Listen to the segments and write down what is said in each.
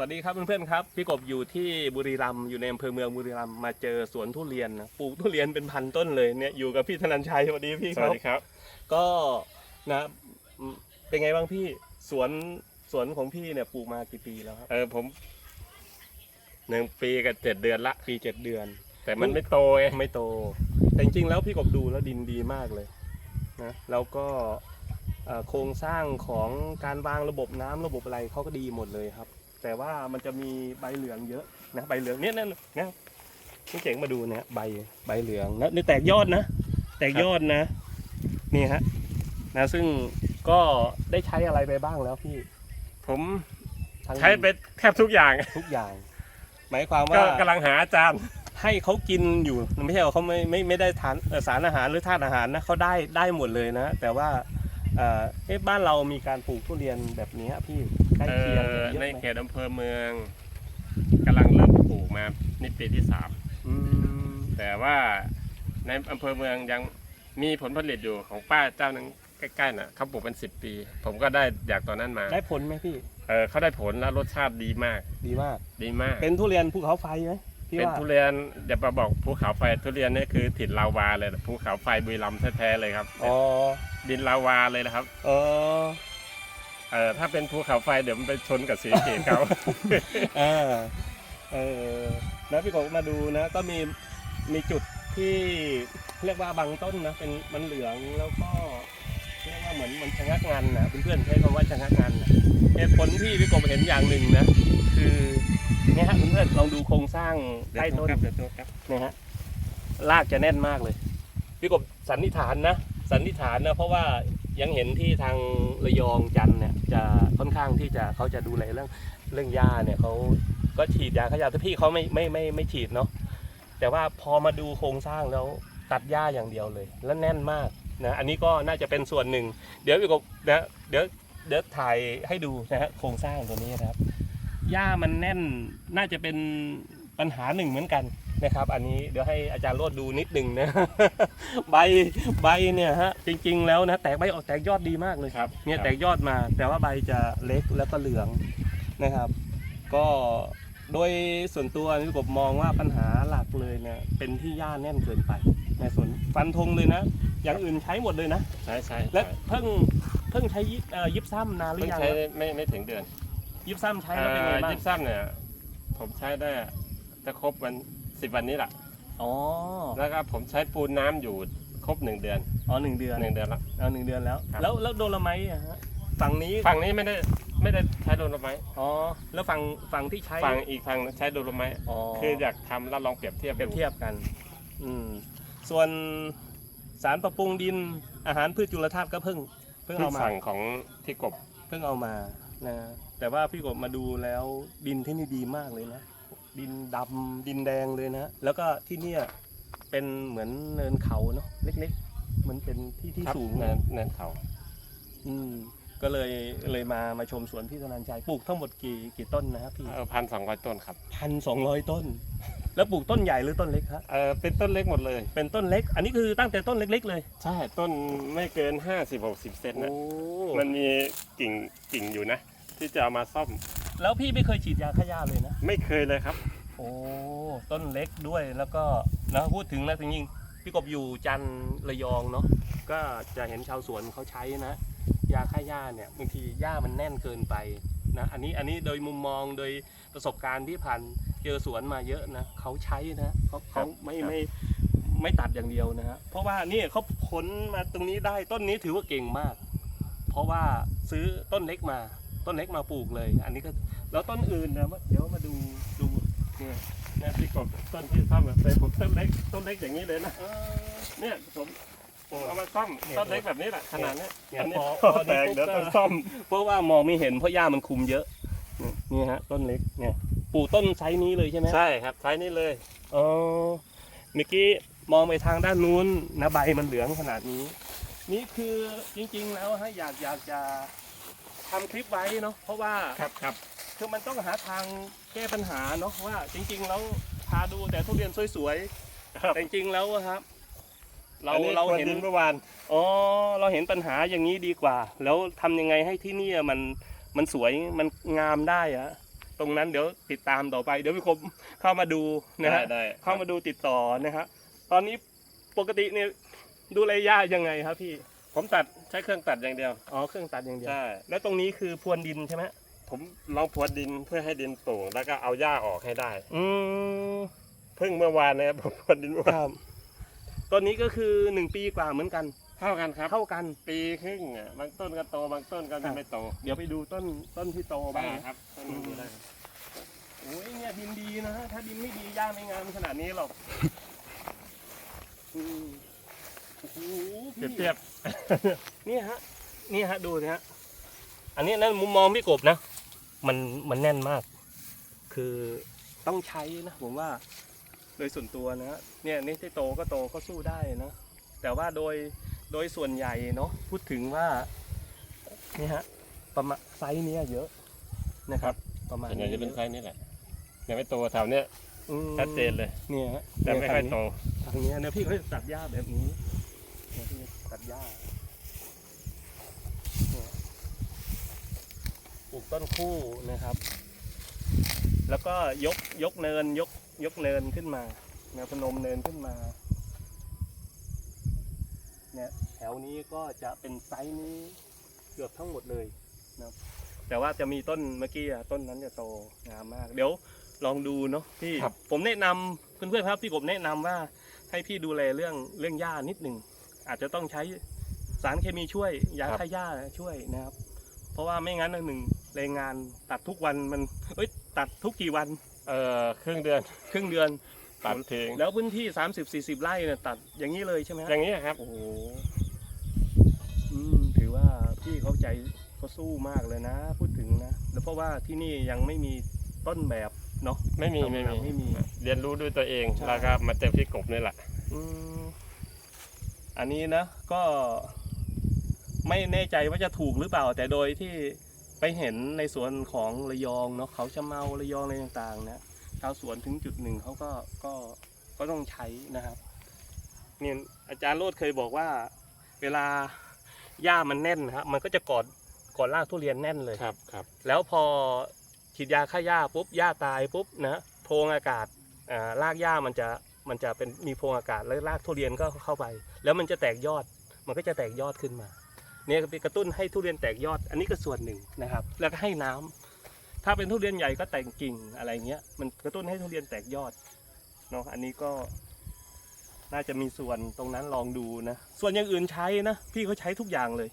สวัสดีครับเพื่อนๆครับพี่กบอยู่ที่บุรีรัมย์อยู่ในอำเภอเมืองบุรีรัมย์มาเจอสวนทุเรียนนะปลูกทุเรียนเป็นพันต้นเลยเนี่ยอยู่กับพี่ธนันชัยสวัสดีพี่สวัสดีครับ ก็นะอืมเป็นไงบ้างพี่สวนสวนของพี่เนี่ยปลูกมากี่ปีแล้วครับเออผมหนึ่งปีกับเจ็ดเดือนละปีเจ็ดเดือน แต่มันไม่โตไงไม่โต แต่จริงๆแล้วพี่กบดูแล้วดินดีมากเลยนะแล้วก็เอ่อโครงสร้างของการวางระบบน้ำระบบอะไรเขาก็ดีหมดเลยครับ แต่ว่ามันจะมีใบเหลืองเยอะนะใบเหลืองเนี่ยนั่นนะพี่เจ๋งมาดูเนี่ยใบใบเหลืองนะนี่แตกยอดนะ แตกยอดนะนี่ฮะนะซึ่งก็ได้ใช้อะไรไปบ้างแล้วพี่ ผมทั้งใช้ไปแทบทุกอย่างทุกอย่าง หมายความก็ว่ากำลังหาอาจารย์ให้เขากินอยู่ไม่ใช่ว่าเขาไม่ไม่ไม่ได้ทานเอ่อสารอาหารหรือธาตุอาหารนะเขาได้ได้หมดเลยนะแต่ว่า เอ่อเอ๊ะบ้านเรามีการปลูกทุเรียนแบบนี้พี่ใกล้เอเคียงอเยอะในไหมเขตอำเภอเมืองกำลังเริ่มปลูกมานี่ปีที่สามอืมแต่ว่าในอำเภอเมืองยังมีผลผลิตอยู่ของป้าเจ้านึงใกล้ๆน่ะเขาปลูกเป็นสิบปี ผมก็ได้จากตอนนั้นมาได้ผลไหมพี่ เออเขาได้ผลแล้วรสชาติดีมาก ดีมาก ดีมาก เป็นทุเรียนภูเขาไฟไหม พี่เป็นว่าทุเรียนอย่ามาบอกภูเขาไฟทุเรียนนี่คือถิ่นลาวาเลยภูเขาไฟบุรีรัมย์แท้ๆเลยครับอ๋อดินลาวาเลยนะครับเออเออถ้าเป็นภูเขาไฟเดี๋ยวมันไปชนกับสีเกตเขา เออเออแล้วพี่กบมาดูนะ ก็มีมีจุดที่เรียกว่าบางต้นนะเป็นมันเหลืองแล้วก็ เรียกว่าเหมือนมันชะงักงันนะเพื่อนๆใช้คำว่าชะงักงันนะเหตุผลที่พี่กบเห็นอย่างหนึ่งนะ คือเนี่ยฮะเพื่อนๆลองดูโครงสร้างใต้ต้นเดี๋ยวตัวครับนะฮะรากจะแน่นมากเลยพี่กบสันนิษฐานนะสันนิษฐานนะเพราะว่ายังเห็นที่ทางระยองจันทร์เนี่ยจะค่อนข้างที่จะเขาจะดูแลเรื่องเรื่องหญ้าเนี่ยเขาก็ฉีดยาขยะแต่พี่เขาไม่ไม่ไม่ไม่ฉีดเนาะแต่ว่าพอมาดูโครงสร้างแล้วตัดหญ้าอย่างเดียวเลย แล้วแน่นมาก นะอันนี้ก็น่าจะเป็นส่วนหนึ่ง เดี๋ยวพี่กบนะเดี๋ยวเดี๋ยวถ่ายให้ดูนะฮะโครงสร้างตัวนี้นะครับหญ้ามันแน่นน่าจะเป็นปัญหาหนึ่งเหมือนกันนะครับ อันนี้เดี๋ยวให้อาจารย์โรดดูนิดหนึ่งนะใบใบเนี่ยฮะจริง ๆ แล้วนะแตกใบออกแตกยอดดีมากเลยครับเนี่ยแตกยอดมา แต่ว่าใบจะเล็กแล้วก็เหลืองนะครับ ก็โดยส่วนตัวนี่ผมมองว่าปัญหาหลักเลยเนี่ยเป็นที่หญ้าแน่นเกินไปในส่วนฟันธงเลยนะ อย่างอื่นใช้หมดเลยนะ ใช่ใช่และเพิ่งเพิ่งใช้ยิบเอ่อยิบซ้ำนานหรืเพิ่งอยังใช้ครับไม่ไม่ถึงเดือนยิบซ้ำใช้แล้วเป็นไงบ้างยิปซัมเนี่ยผมใช้ได้จะครบวันสิบวันนี้แหละอ๋อแล้วก็ผมใช้ปูนน้ำอยู่ครบหนึ่งเดือนอ๋อหนึ่งเดือนหนึ่งเดือนละ เอาหนึ่งเดือนแล้ว ครับ แล้วแล้วโดนละไหมอะฮะฝั่งนี้ฝั่งนี้ไม่ได้ไม่ได้ใช้โดโลไม้อ๋อแล้วฝั่งฝั่งที่ใช้ฝั่งอีกฝั่งใช้โดโลไม้อ๋อคืออยากทำแล้วลองเปรียบเทียบเปรียบดู เทียบกัน อืมส่วน สารปรับปรุงดินอาหารพืชจุลธาตุก็เพิ่งเพิ่งที่เอามาสั่งของที่กบเพิ่งเอามานะแต่ว่าพี่กบมาดูแล้วดินที่นี่ดีมากเลยนะ ดินดำดินแดงเลยนะ แล้วก็ที่เนี่ยเป็นเหมือนเนินเขาเนาะเล็กๆเหมือนเป็นที่ที่ครับสูงเนินเนินเขา อืมก็เลยเลยมามาชมสวนพี่ธนันชัยปลูกทั้งหมดกี่กี่ต้นนะครับพี่เออพันสองร้อยต้นครับพันสองร้อยต้น แล้วปลูกต้นใหญ่หรือต้นเล็กครับเออเป็นต้นเล็กหมดเลย เป็นต้นเล็ก อันนี้คือตั้งแต่ต้นเล็ก ๆ เลยใช่ต้นไม่เกินห้าสิบหกสิบเซนนะมันมีกิ่งกิ่งอยู่นะ ที่จะเอามาซ่อมแล้วพี่ไม่เคยฉีดยาฆ่าหญ้าเลยนะ ไม่เคยเลยครับ โอ้ต้นเล็กด้วยแล้วก็นะพูดถึงนะจริงๆพี่กบอยู่จันทร์ระยองเนาะก็จะเห็นชาวสวนเขาใช้นะ ยาฆ่าหญ้าเนี่ยบางทีหญ้ามันแน่นเกินไปนะอันนี้อันนี้โดยมุมมองโดยประสบการณ์ที่ผ่านเจอสวนมาเยอะนะเขาใช้นะเขาเขาไม่ครับไม่ไม่ตัดอย่างเดียวนะฮะเพราะว่านี่เขาผลมาตรงนี้ได้ต้นนี้ถือว่าเก่งมาก เพราะว่าซื้อต้นเล็กมา ต้นเล็กมาปลูกเลย อันนี้ก็แล้วต้นอื่นนะเดี๋ยวมาดูดูเนี่ยเนี่ยที่กบต้นที่ซ่อมแบบเป็นผมต้นเล็กต้นเล็กอย่างนี้เลยนะเออเนี่ยผมผมเอามาซ่อมเนี่ยต้นเล็กแบบนี้แหละขนาดเนี้ยเนี่ยอันนี้พอพอพอแตกปุ๊บเดี๋ยวก็ต้องซ่อม เพราะว่ามองไม่เห็นเพราะหญ้ามันคุมเยอะนี่ฮะต้นเล็กเนี่ย ปลูกต้นไซส์นี้เลยใช่ไหมใช่ครับไซส์นี้เลยเออเมื่อกี้มองไปทางด้านนู้นนะใบมันเหลืองขนาดนี้ นี่คือจริงๆแล้วฮะอยากอยากจะทำคลิปไว้เนาะเพราะว่าครับครับคือมันต้องหาทางแก้ปัญหาเนาะว่าจริง ๆ แล้วพาดูแต่ทุเรียนสวยครับๆแต่จริงๆแล้วอะครับ เราอันนี้เราควเห็นดิเมื่อวานอ๋อเราเห็นปัญหาอย่างนี้ดีกว่า แล้วทำยังไงให้ที่เนี่ยมันมันสวยมันงามได้อะ ตรงนั้นเดี๋ยวติดตามต่อไป เดี๋ยวพี่คมเข้ามาดูนะฮะได้เข้ามาดูติดต่อนะฮะตอนนี้ปกติเนี่ยดูแลหญ้ายังไงครับพี่ผมตัดใช้เครื่องตัดอย่างเดียวอ๋อเครื่องตัดอย่างเดียวใช่แล้วตรงนี้คือพรวนดินใช่ไหมผมลองพรวนดินเพื่อให้ดินโปร่งแล้วก็เอาหญ้าออกให้ได้ อืมเพิ่งเมื่อวานนะครับผมพรวนดินเมื่อวานครับต้นนี้ก็คือหนึ่งปีกว่าเหมือนกัน เท่ากันครับเท่ากันปีครึ่งอะบางต้นก็โตบางต้นก็ครับไม่โตเดี๋ยวไปดูต้นต้นที่โตบ้างนะครับต้นนี้ดูได้ครับโอ้ยเนี่ยดินดีนะฮะถ้าดินไม่ดีหญ้าไม่งามขนาดนี้หรอกอืมโอ้โหเปรียบพี่เทียบนี่ฮะนี่ฮะดูนะฮะอันนี้นั่นมุมมองพี่กบนะ มันมันแน่นมาก คือต้องใช้นะผมว่า โดยส่วนตัวนะฮะเนี่ยนี่ที่โตก็โตก็สู้ได้นะแต่ว่าโดย โดยส่วนใหญ่เนาะพูดถึงว่านี่ฮะประมาณไซส์เนี้ยเยอะนะครับ ประมาณส่วนใหญ่จะเป็นยไซส์นี้แหละยังไม่โตแถวเนี้ยอืมชัดเจนเลยเนี่ยฮะแต่ไม่ค่อยโตทางนี้เนี่ยพี่ก็จะตัดหญ้าแบบนี้เนี่ยพี่ตัดหญ้าเนี่ยปลูกต้นคู่นะครับ แล้วก็ยกยกเนินยกยกเนินขึ้นมาแนวพนมเนินขึ้นมา เนี่ยแถวนี้ก็จะเป็นไซส์นี้เกือบทั้งหมดเลยนะครับแต่ว่าจะมีต้นเมื่อกี้อะต้นนั้นจะโตงามมาก เดี๋ยวลองดูเนาะพี่ครับ ผมแนะนำเพื่อนๆครับพี่ผมแนะนำว่าให้พี่ดูแลเรื่องเรื่องหญ้านิดหนึ่งอาจจะต้องใช้สารเคมีช่วยยาฆ่าหญ้าช่วยนะครับ เพราะว่าไม่งั้นนะหนึ่งแรงงานตัดทุกวันมันเอ้ยตัดทุกกี่วัน เอ่อครึ่งเดือน ครึ่งเดือน ตัดทิ้งแล้วพื้นที่ 30 40 ไร่เนี่ยตัดอย่างนี้เลยใช่ไหมฮะอย่างนี้ครับโอ้โหอืมถือว่าพี่เขาใจเขาสู้มากเลยนะ พูดถึงนะแล้วเพราะว่าที่นี่ยังไม่มีต้นแบบเนาะไม่มีทำไม่มีไม่มี เรียนรู้ด้วยตัวเองใช่แล้วก็มาเจอพี่กบนี่แหละอืมอันนี้นะก็ไม่แน่ใจว่าจะถูกหรือเปล่า แต่โดยที่ไปเห็นในสวนของระยองเนาะเขาชะเมาระยองอะไรต่างๆ นะ ชาวสวนถึงจุดหนึ่งเขาก็ก็ก็ต้องใช้นะครับเนี่ยอาจารย์โรดเคยบอกว่า เวลาหญ้ามันแน่นนะครับมันก็จะกอดกอดรากทุเรียนแน่นเลยครับครับ แล้วพอฉีดยาฆ่าหญ้าปุ๊บหญ้าตายปุ๊บนะโพรงอากาศอ่ารากหญ้ามันจะมันจะเป็นมีโพรงอากาศแล้วรากทุเรียนก็เข้าไป แล้วมันจะแตกยอดมันก็จะแตกยอดขึ้นมาเนี่ยก็เป็นกระตุ้นให้ทุเรียนแตกยอด อันนี้ก็ส่วนหนึ่งนะครับ แล้วก็ให้น้ำ ถ้าเป็นทุเรียนใหญ่ก็แต่งกิ่งอะไรเงี้ย มันกระตุ้นให้ทุเรียนแตกยอดเนาะอันนี้ก็ น่าจะมีส่วนตรงนั้นลองดูนะ ส่วนอย่างอื่นใช้นะ พี่เขาใช้ทุกอย่างเลย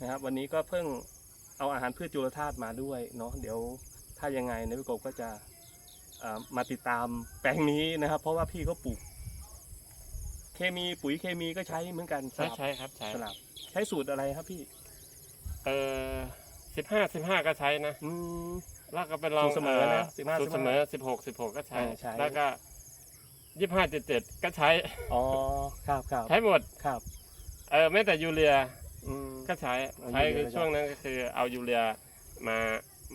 นะครับ วันนี้ก็เพิ่งเอาอาหารพืชจุลธาตุมาด้วยเนาะเดี๋ยวถ้ายังไงนะพี่กบก็จะอ่ามาติดตามแปลงนี้นะครับ เพราะว่าพี่เขาปลูก เคมีปุ๋ยเคมีก็ใช้เหมือนกันสใช่ลับใช่ครับใช่สลับใช้สูตรอะไรครับพี่ เอ่อ สิบห้าสิบห้าก็ใช้นะอืม แล้วก็ไปลองสูตรเสมอนะ15สูตรเสมอสิบหกสิบหกก็ใช้เออใช้ แล้วก็ยี่ห้าเจ็ดเจ็ดก็ใช้ อ๋อครับครับใช้หมด ครับ เออแม้แต่ยูเรียอืม ก็ใช้ เอาใช้ยูเรีย คือช่วงนั้นก็คือเอายูเรียมา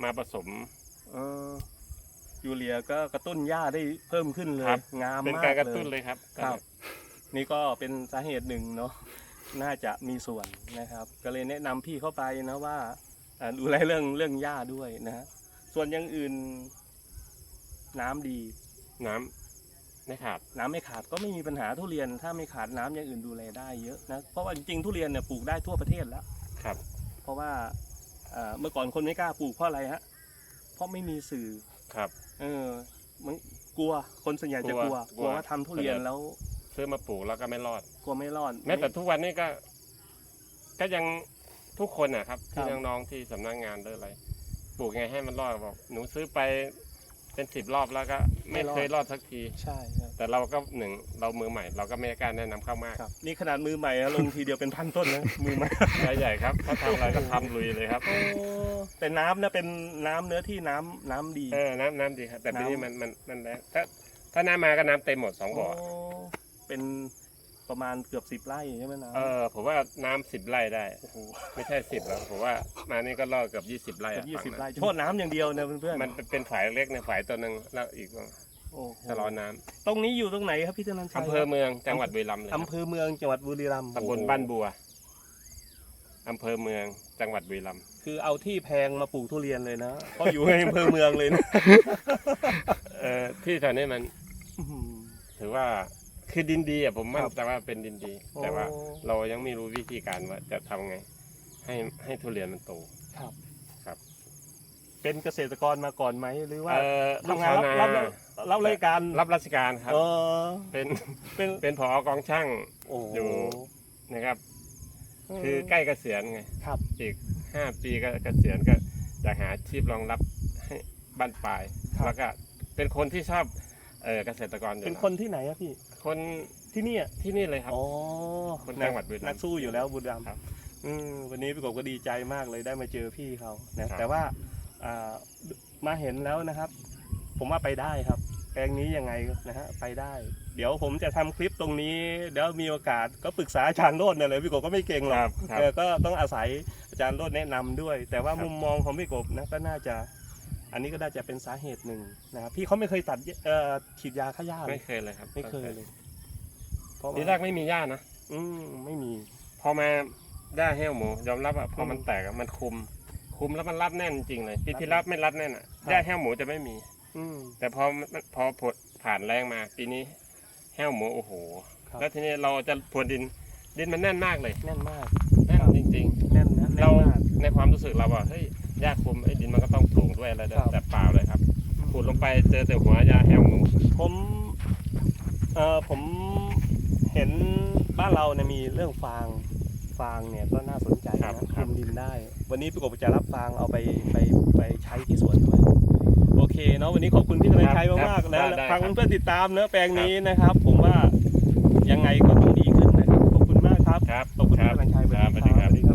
มาผสม เออยูเรียก็กระตุ้นหญ้าได้เพิ่มขึ้นเลย ครับ งามเป็นมากการกระเลตุ้นยเลยครับครับ นี่ก็เป็นสาเหตุหนึ่งเนาะ น่าจะมีส่วนนะครับ ก็เลยแนะนำพี่เข้าไปนะว่าอ่า ดูแลเรื่องเรื่องหญ้าด้วยนะฮะส่วนอย่างอื่น น้ำดี น้ำไม่ขาด น้ำไม่ขาดก็ไม่มีปัญหาทุเรียน ถ้าไม่ขาดน้ำอย่างอื่นดูแลได้เยอะนะเพราะว่าจริงๆทุเรียนเนี่ยปลูกได้ทั่วประเทศแล้วครับ เพราะว่าอ่าเมื่อก่อนคนไม่กล้าปลูกเพราะอะไรฮะเพราะไม่มีสื่อครับ เออมันกลัวคนส่วนใหญ่จะกลัวกกลัวลัวว่าทำทุเรียนแล้วซื้อมาปลูกแล้วก็ไม่รอด กลัวไม่รอด แม้แต่ทุกวันนี้ก็ ก็ยัง ทุกคนนะครับครัที่บน้องๆที่สำนักงานหรืออะไรปลูกไงให้มันรอดบอกหนูซื้อไปเป็นสิบรอบแล้วก็ไม่เคยรอดสักที ใช่ครับ แต่เราก็หนึ่งเรามือใหม่ เราก็ไม่กล้าแนะนำเข้ามากครับ นี่ขนาดมือใหม่นะลงทีเดียวเป็นพันต้นนะมือใหม่ รายใหญ่ครับเขาทำอะไรก็ทำลุยเลยครับ แต่น้ำนะเป็นน้ำเนื้อที่น้ำน้ำดี เออ น้ำน้ำดีครับ แต่ปีนี้น้ำมันมันมันแรงถ้าถ้าน้ำมาก็น้ำเต็มหมดสองบ่อโเป็น ประมาณเกือบสิบไร่ใช่ไหมน้ำเออผมว่าน้ำสิบไร่ได้ โอ้โหไม่ใช่สิบแล้วผมว่ามานี่ก็รอดเกือบยี่สิบไร่เกืออะบยี่สิบฝั่งไร่นั้นเฉพาะน้ำอย่างเดียวนะเพื่อนๆมันเป็นฝายเล็กในยฝายตัวหนึ่งแล้วอีกโอ้โหชะลอน้ำตรงนี้อยู่ตรงไหนครับพี่ธนันชัยอำเภอเมืองจังหวัดบุรีรัมย์เลยครับอำเภอเมืองจังหวัดบุรีรัมย์ตำบลบ้านบัวอำเภอเมืองจังหวัดบุรีรัมย์คือเอาที่แพงมาปลูกทุเรียนเลยนะเพราะอยู่ในอำเภอเมืองเลยนะ เอ่อที่แถวนี้มัน ถือว่า คือดินดีอะผมมั่นครับใจว่าเป็นดินดี โอ้ แต่ว่าเรายังไม่รู้วิธีการว่าจะทำไง ให้ให้ทุเรียนมันโต ครับครับ เป็นเกษตรกรมาก่อนไหมหรือว่าเอ่อทำงานลูกรับชวรับรับรายการรับราชการครับ เออเป็นเป็นเป็นผอกองช่าง โอ้อยู่ นะครับ คือใกล้เกษียณไง ครับ อีกห้าปีก็เกษียณก็จะหาอาชีพรองรับให้บ้านปลาย ครับ แล้วก็เป็นคนที่ชอบ เออเกษตรกรอยู่เป็นแล้วคนที่ไหนอะพี่คนที่นี่อะที่นี่เลยครับ อ๋อคนจังหวัดบุรีรัมย์นักสู้อยู่แล้วบุรีรัมย์ครับอืมวันนี้พี่กบก็ดีใจมากเลยได้มาเจอพี่เขานะครับ แต่ว่าอ่ามาเห็นแล้วนะครับ ผมว่าไปได้ครับ แปลงนี้ยังไงนะฮะไปได้ เดี๋ยวผมจะทำคลิปตรงนี้เดี๋ยวมีโอกาสก็ปรึกษาอาจารย์โรดเนี่ยเลยพี่กบก็ไม่เก่งหรคอก รับครับ เออก็ต้องอาศัยอาจารย์โรดแนะนำด้วย แต่ว่าครับ มุมมองของพี่กบนะก็น่าจะ อันนี้ก็น่าจะเป็นสาเหตุหนึ่งนะครับพี่เขาไม่เคยตัดเอ่อฉีดยาฆ่าหญ้าเลไม่ยเคยเลยครับไม่เคยเลยเพราะทีว่าแรกไม่มีหญ้านะอืมไม่มี พอมาหญ้าแห้วหมูยอมรับว่าพอมันอืมแตกอะมันคุม คุมแล้วมันรัดแน่นจริงเลยปีรัดที่แล้วไม่รัดแน่นอะครับ หญ้าแห้วหมูจะไม่มี อืม แต่พอมันพอผลผ่านแรงมาปีนี้แห้วหมูโอ้โห ครับ แล้วทีนี้เราจะพรวนดินดินมันแน่นมากเลยแน่นมาก แน่นครับจริงแน่นนะๆ แน่เรานมากในความรู้สึกเราว่าเฮ้ย หญ้าคุมไอ้ดินมันก็ต้องโถงด้วยอะไรด้วยครับ แต่เปล่าเลยครับขุดลงไปเจอแต่หัวหญ้าแห้วหมูผมเอ่อผมเห็นบ้านเราเนี่ยมีเรื่องฟางฟางเนี่ยก็น่าสนใจครับนะครัคุบมดินได้ วันนี้พี่กบจะรับฟางเอาไปไปไปใช้ที่สวนด้วย โอเคเนาะวันนี้ขอบคุณพี่ธนชัยมากๆนะฟังเพื่อนๆติดตามเนื้อะแปลงนี้นะครับ ผมว่ายังไงก็ต้องดีขึ้นนะครับขอบคุณมากครับ ครับขอบคุณคพี่รับธนชัยครับสวัสดีครับสวัสดี